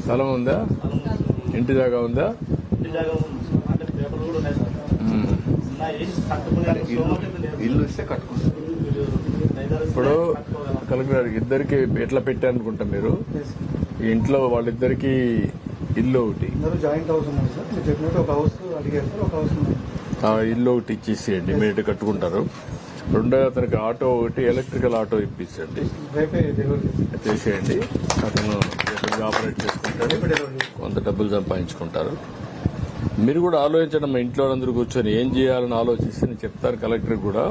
స్థలం ఉందా? ఇంటి జాగా ఉందా. ఇల్లు ఇస్తే కట్టుకుంటాం ఐదారు ఇప్పుడు. కలెక్టర్ ఇద్దరికి ఎట్లా పెట్టారనుకుంటా మీరు? ఈ ఇంట్లో వాళ్ళిద్దరికి ఇల్లు ఒకటి. జాయింట్ హౌస్ ఉన్నారు సార్. మీరు చెప్పినట్టు ఒక హౌస్ అడిగారు సార్. ఒక హౌస్ ఇల్లు ఒకటి ఇచ్చేసేయండి. మీరు కట్టుకుంటారు. రెండో అతనికి ఆటో ఒకటి ఎలక్ట్రికల్ ఆటో ఇప్పించండి. చేసేయండి. అతను ఆపరేట్ చేసుకుంటాడు. కొంత డబ్బులు సంపాదించుకుంటారు. మీరు కూడా ఆలోచించండి మా ఇంట్లో అందరూ కూర్చొని ఏం చేయాలని ఆలోచిస్తే నేను చెప్తాను కలెక్టర్ కూడా.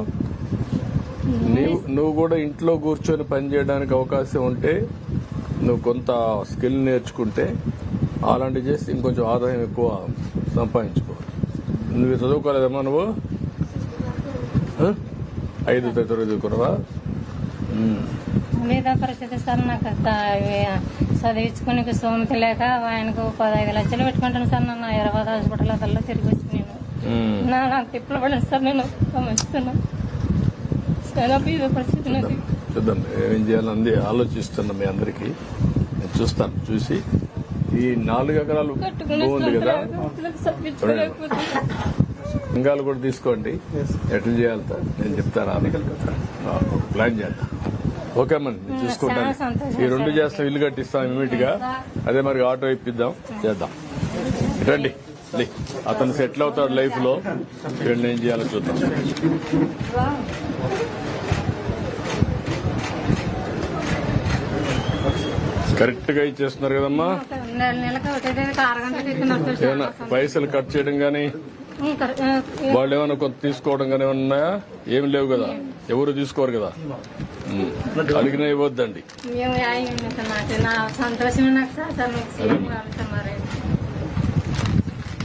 నువ్వు నువ్వు కూడా ఇంట్లో కూర్చొని పని చేయడానికి అవకాశం ఉంటే నువ్వు కొంత స్కిల్ నేర్చుకుంటే అలాంటివి చేస్తే ఇంకొంచెం ఆదాయం ఎక్కువ సంపాదించుకో నువ్వు చదువుకోలేదమ్మా నువ్వు? ఐదు తరగతి చదువుకున్నావా ఉమ్. మీద పరిస్థితి సార్ నాకు చదివించుకునే స్తోమత లేక ఆయనకు పదహైదు లక్షలు పెట్టుకుంటాను సార్ నన్ను హైదరాబాద్ హాస్పిటల్ అదల్లో తిరిగి వచ్చి నేను. నా నాకు తిప్పలు పడిన సార్ నేను గమనిస్తున్నా చాలా బీద పరిస్థితి చూద్దాం ఏం చేయాలని ఆలోచిస్తున్నా మీ అందరికి. నేను చూస్తాను చూసి. ఈ నాలుగు ఎకరాలు కట్టుకునే బాగుంది కదా? లింగాలు కూడా తీసుకోండి. ఎట్లా చేయాలి? నేను చెప్తాను ఒక ప్లాన్ చేద్దాం. ఓకే అమ్మ నేను చూసుకుంటాను. ఈ రెండు. చేస్తాం ఇల్లు కట్టిస్తాం ఇమీడియట్గా అదే మరి ఆటో ఇప్పిద్దాం. చేద్దాం. రండి లే. అతను సెటిల్ అవుతాడు లైఫ్లో ఏం చేయాలో చూద్దాం. కరెక్ట్గా ఇచ్చేస్తున్నారు కదమ్మా. పైసలు కట్ చేయడం గానీ వాళ్ళు ఏమైనా కొంత తీసుకోవడం కానీ ఉన్నాయా? ఏమి లేవు కదా. ఎవరు తీసుకోరు కదా. అడిగినా ఇవ్వద్దండి.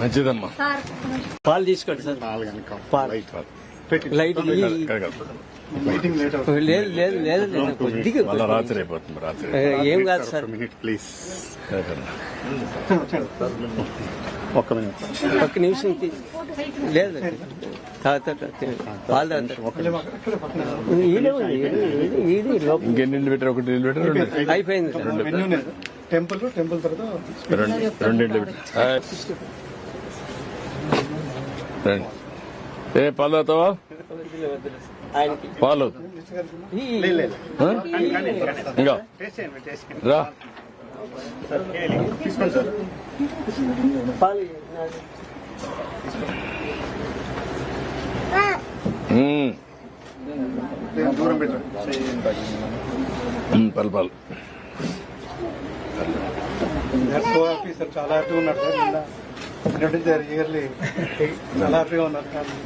మంచిదమ్మా. సార్ పాలు తీసుకోండి సార్. పాలు లైట్ లేదు లేదు లేదు కొద్దిగా రాత్రి అయిపోతుంది రాత్రి. ఏ, ఏం కాదు సార్. ప్లీజ్. ఒక్క మినిట్ ఒక్క నిమిషం. తీ- లేదు. ఇంకెన్ని పెట్టారు? ఒకటి పెట్టారు? రెండు? అయిపోయింది టెంపుల్ టెంపుల్ తర్వాత ఏ పాలు అవుతావా పాలు? ఇంకా. రా. దూరం పెట్టండి ఉమ్, పాలు పాలు.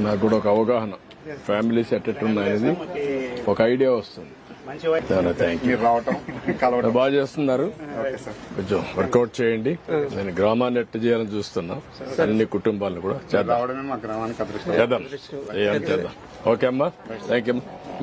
నాకు కూడా ఒక అవగాహన. ఫ్యామిలీస్ ఎట్టెట్ ఉన్నాయనేది ఒక ఐడియా వస్తుంది. మంచి రావటం కలవటం. బాగా చేస్తున్నారు. Okay sir. కొంచెం వర్కౌట్ చేయండి. నేను గ్రామాన్ని ఎట్ట చేయాలని చూస్తున్నా. అన్ని కుటుంబాలను కూడా చేద్దాం. రావడమే మా గ్రామానికి అదృష్టం. చేద్దాం. చేద్దాం. ఓకే అమ్మా. Thank you